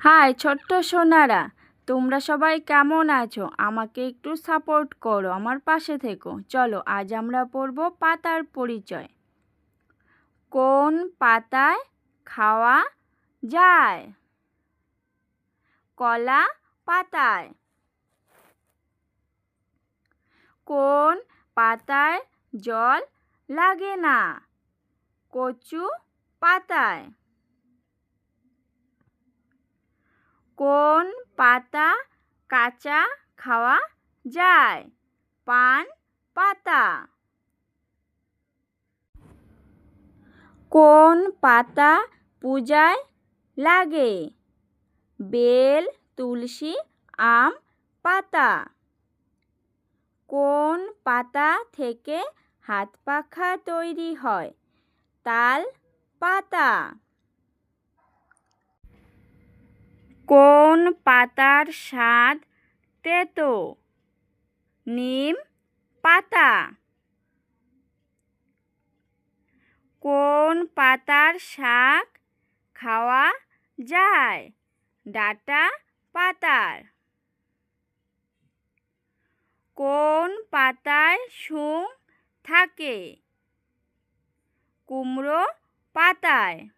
High, ছোট্ট সোনারা, তোমরা সবাই কেমন আছো? আমাকে একটু সাপোর্ট করো আমার পাশে থেকো। চলো, আজ আমরা পড়ব পাতার পরিচয়। কোন পাতায় খাওয়া যায়? কলা পাতায়। কোন পাতায় জল লাগে না? কচু পাতায়। কোন পাতা কাঁচা খাওয়া যায়? পান, পাতা। কোন পাতা পূজায় লাগে? বেল, তুলসী, আম, পাতা। কোন পাতা থেকে হাত পাখা তৈরি হয়? তাল, পাতা। কোন পাতার স্বাদ তেতো? নিম পাতা। কোন পাতার শাক খাওয়া যায়? ডাটা পাতার। কোন পাতায় শুং থাকে? কুমড়ো পাতায়।